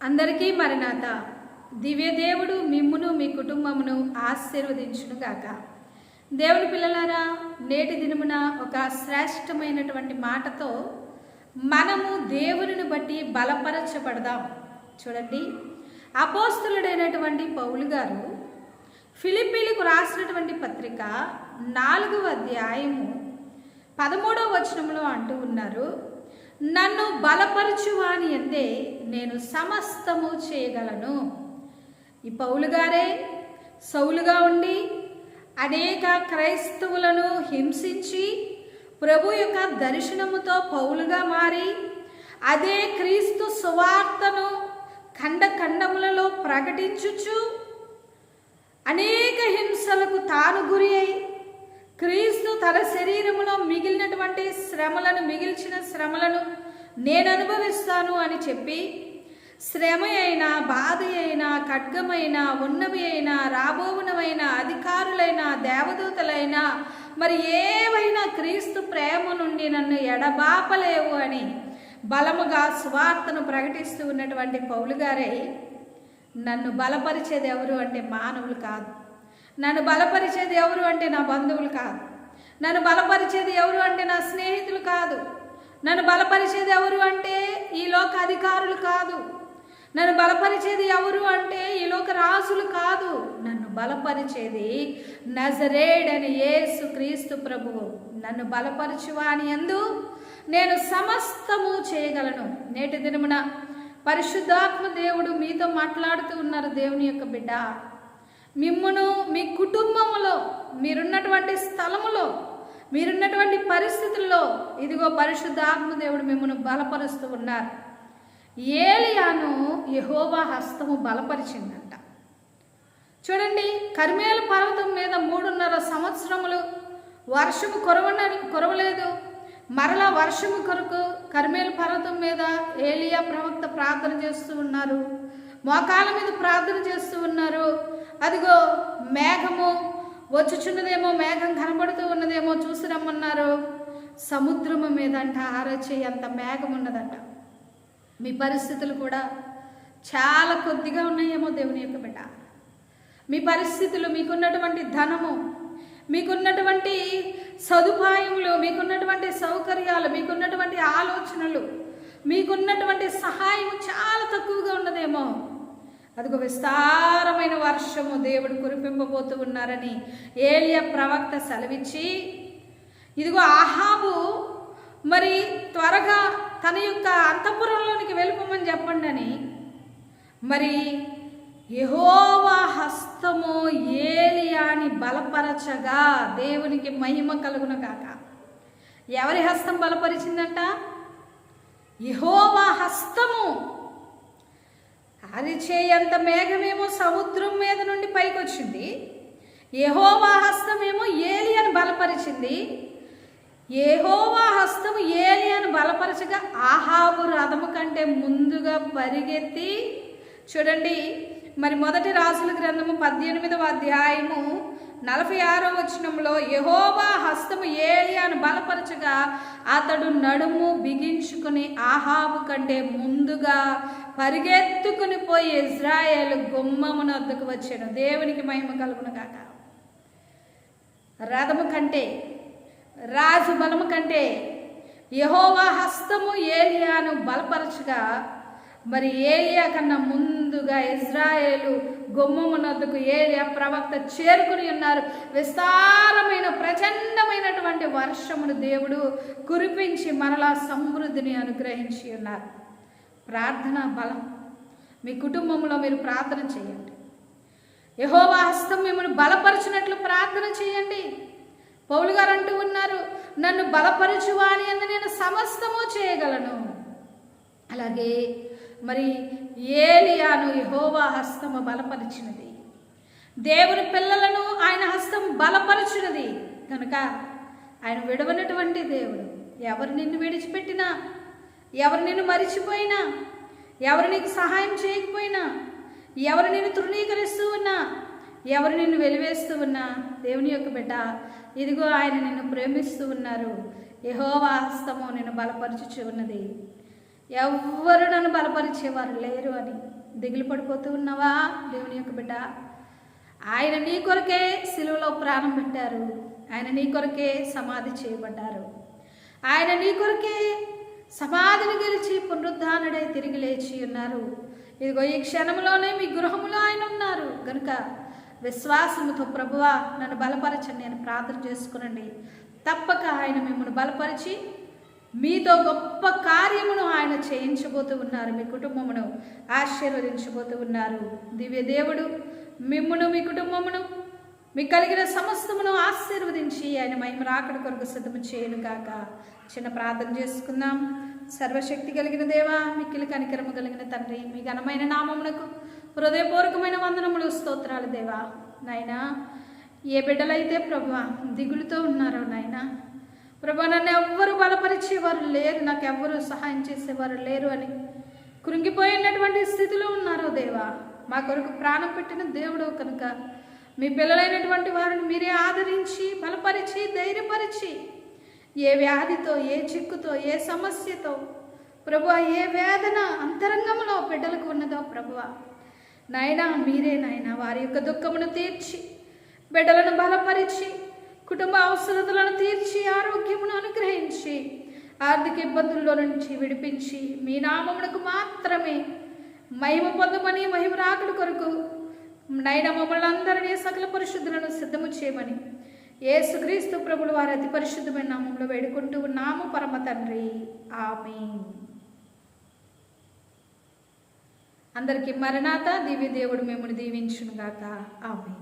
అందరికీ మరణాత దివ్యదేవుడు మిమ్మును మీ కుటుంబమును ఆశీర్వదించునుగాక. దేవుని పిల్లలారా నేటి దినమున ఒక శ్రేష్టమైనటువంటి మాటతో మనము దేవుడిని బట్టి బలపరచబడదాం. చూడండి. అపోస్తులుడైనటువంటి పౌలు గారు ఫిలిపీలకు రాసినటువంటి పత్రిక నాలుగవ అధ్యాయము పదమూడవ వచనంలో అంటూ ఉన్నారు. నన్ను బలపరచువాని అందే నేను సమస్తము చేయగలను. ఈ పౌలు గారే సౌలుగా ఉండి అనేక క్రైస్తవులను హింసించి ప్రభు యొక్క దర్శనముతో పౌలుగా మారి అదే క్రీస్తు సువార్తను ఖండ ఖండములలో ప్రకటించుచు అనేక హింసలకు తాను గురి క్రీస్తు తన శరీరములో మిగిలినటువంటి శ్రమలను మిగిల్చిన శ్రమలను నేను అనుభవిస్తాను అని చెప్పి శ్రమ అయినా బాధ అయినా ఖడ్గమైనా ఉన్నవి అయినా రాబోవునవైన అధికారులైన దేవదూతలైనా మరి ఏవైనా క్రీస్తు ప్రేమ నుండి నన్ను ఎడబాపలేవు అని బలముగా స్వార్థను ప్రకటిస్తూ ఉన్నటువంటి పౌలు గారై నన్ను బలపరిచేది ఎవరు అంటే మానవులు కాదు. నన్ను బలపరిచేది ఎవరు అంటే నా బంధువులు కాదు. నన్ను బలపరిచేది ఎవరు అంటే నా స్నేహితులు కాదు. నన్ను బలపరిచేది ఎవరు అంటే ఈ లోక అధికారులు కాదు. నన్ను బలపరిచేది ఎవరు అంటే ఈ లోక రాజులు కాదు. నన్ను బలపరిచేది నజరేడని యేసు క్రీస్తు ప్రభువు. నన్ను బలపరచువాని ఎందు నేను సమస్తము చేయగలను. నేటి దినమున పరిశుద్ధాత్మ దేవుడు మీతో మాట్లాడుతూ ఉన్నారు దేవుని యొక్క బిడ్డ. మిమ్మును మీ కుటుంబములో మీరున్నటువంటి స్థలములో మీరున్నటువంటి పరిస్థితుల్లో ఇదిగో పరిశుద్ధ దేవుడు మిమ్మల్ని బలపరుస్తూ ఉన్నారు. ఏలియాను యహోవా హస్తము బలపరిచిందంట. చూడండి కర్మేలు పర్వతం మీద మూడున్నర సంవత్సరములు వర్షము కురవన కొరవలేదు. మరలా వర్షము కొరకు కర్మేలు పర్వతం మీద ఏలియా ప్రవక్త ప్రార్థన చేస్తూ ఉన్నారు. మోకాల మీద ప్రార్థన చేస్తూ ఉన్నారు. అదిగో మేఘము వచ్చుచున్నదేమో మేఘం కనబడుతూ ఉన్నదేమో చూసి రమ్మన్నారు. సముద్రము మీద అంట ఆరచే అంత మేఘం ఉన్నదంట. మీ పరిస్థితులు కూడా చాలా కొద్దిగా ఉన్నాయేమో దేవుని యొక్క బిడ్డ. మీ పరిస్థితులు మీకున్నటువంటి ధనము మీకున్నటువంటి సదుపాయములు మీకున్నటువంటి సౌకర్యాలు మీకున్నటువంటి ఆలోచనలు మీకున్నటువంటి సహాయం చాలా తక్కువగా ఉన్నదేమో. అదిగో విస్తారమైన వర్షము దేవుడు కురిపింపబోతూ ఉన్నారని ఏలియా ప్రవక్త సెలవిచ్చి ఇదిగో ఆహాబు మరి త్వరగా తన యొక్క అంతఃపురంలోనికి వెళ్ళిపోమని చెప్పండి అని. మరి యహోవా హస్తము ఏలియాని బలపరచగా దేవునికి మహిమ కలుగును కాక ఎవరి హస్తం బలపరిచిందంట? యహోవా హస్తము. అరిచేయంత మేఘమేమో సముద్రం మీద నుండి పైకి వచ్చింది యహోవా హస్తమేమో ఏలియాని బలపరిచింది. ఏహోవా హస్తము ఏలియాను బలపరచగా ఆహాబు రథము కంటే ముందుగా పరిగెత్తి చూడండి. మరి మొదటి రాసుల గ్రంథము పద్దెనిమిదవ అధ్యాయము నలభై ఆరో వచనంలో యహోవా హస్తము ఏలియాను బలపరచగా అతడు నడుము బిగించుకుని ఆహాబు కంటే ముందుగా పరిగెత్తుకుని పోయి ఇజ్రాయేల్ గుమ్మమునొద్దకు వచ్చాడు. దేవునికి మహిమ కలుగును కాక రథము కంటే రాజు బలము కంటే యహోవా హస్తము ఏలియాను బలపరచగా మరి ఏలియా కన్నా ముందుగా ఇజ్రాయేలు గుమ్మమునద్దుకు ఏలియా ప్రవక్త చేరుకుని ఉన్నారు. విస్తారమైన ప్రచండమైనటువంటి వర్షమును దేవుడు కురిపించి మరలా సమృద్ధిని అనుగ్రహించి ఉన్నారు. ప్రార్థన బలం. మీ కుటుంబంలో మీరు ప్రార్థన చేయండి. యహోవా హస్తం మిమ్మల్ని బలపరచినట్లు ప్రార్థన చేయండి. పౌలు గారు అంటూ ఉన్నారు నన్ను బలపరచువాని అని నేను సమస్తము చేయగలను. అలాగే మరి ఏలియాను యహోవా హస్తము బలపరిచినది. దేవుని పిల్లలను ఆయన హస్తం బలపరచున్నది కనుక ఆయన విడవనటువంటి దేవుడు ఎవరు నిన్ను విడిచిపెట్టినా ఎవరు నిన్ను మరిచిపోయినా ఎవరు నీకు సహాయం చేయకపోయినా ఎవరు నిన్ను తృణీకరిస్తూ ఉన్నా ఎవరు నిన్ను వెలివేస్తూ ఉన్నా దేవుని యొక్క బిడ్డ ఇదిగో ఆయన నిన్ను ప్రేమిస్తూ ఉన్నారు. యహోవా హస్తము నిన్ను బలపరచుచు ఉన్నది. ఎవ్వరు నన్ను బలపరిచేవారు లేరు అని. దిగులు పడిపోతూ ఉన్నావా దేవుని యొక్క బిడ్డ? ఆయన నీ కొరకే సిలువలో ప్రాణం పెట్టారు. ఆయన నీ కొరకే సమాధి చేయబడ్డారు. ఆయన నీ కొరకే సమాధిని గెలిచి పునరుద్ధానుడై తిరిగి లేచి ఉన్నారు. ఇదిగో ఈ క్షణంలోనే మీ గృహంలో ఆయన ఉన్నారు. కనుక విశ్వాసముతో ప్రభువా నన్ను బలపరచండి నేను ప్రార్థన చేసుకునండి. తప్పక ఆయన మిమ్మల్ని బలపరిచి మీతో గొప్ప కార్యమును ఆయన చేయించబోతూ ఉన్నారు. మీ కుటుంబమును ఆశీర్వదించబోతూ ఉన్నారు. దివ్య దేవుడు మిమ్మును మీ కుటుంబమును మీకు కలిగిన సమస్తమును ఆశీర్వదించి ఆయన మహిమ రాకడ కొరకు సిద్ధము చేయను కాక చిన్న ప్రార్థన చేసుకుందాం. సర్వశక్తి కలిగిన దేవా మిక్కిలి కనికరము కలిగిన తండ్రి మీ ఘనమైన నామమునకు హృదయపూర్వకమైన వందనములు స్తోత్రాలు దేవా. నాయనా ఏ బిడ్డలైతే ప్రభు దిగులుతో ఉన్నారో నాయనా ప్రభు నన్ను ఎవ్వరు బలపరిచేవారు లేరు నాకు ఎవ్వరు సహాయం చేసేవారు లేరు అని. కృంగిపోయినటువంటి స్థితిలో ఉన్నారో దేవా మా కొరకు ప్రాణం పెట్టిన దేవుడు కనుక. మీ పిల్లలైనటువంటి వారిని మీరే ఆదరించి బలపరిచి ధైర్యపరిచి. ఏ వ్యాధితో ఏ చిక్కుతో ఏ సమస్యతో ప్రభు ఏ వేదన అంతరంగంలో బిడ్డలకు ఉన్నదో ప్రభువ నాయనా మీరే నాయన వారి యొక్క దుఃఖమును తీర్చి బిడ్డలను బలపరిచి కుటుంబ అవసరతలను తీర్చి ఆరోగ్యమును అనుగ్రహించి ఆర్థిక ఇబ్బందుల్లో నుంచి విడిపించి మీ నామమునకు మాత్రమే మహిమ పొందమని మహిమ రాకడ కొరకు నైన మమ్మల్ని అందరినీ సకల పరిశుద్ధులను సిద్ధము చేయమని ఏసుక్రీస్తు ప్రభులు వారి అతి పరిశుద్ధమైన నామంలో వేడుకుంటూ నామ పరమ తండ్రి. ఆమె అందరికీ మరణాత దివ్య దేవుడు మిమ్మల్ని దీవించునుగాక. ఆమె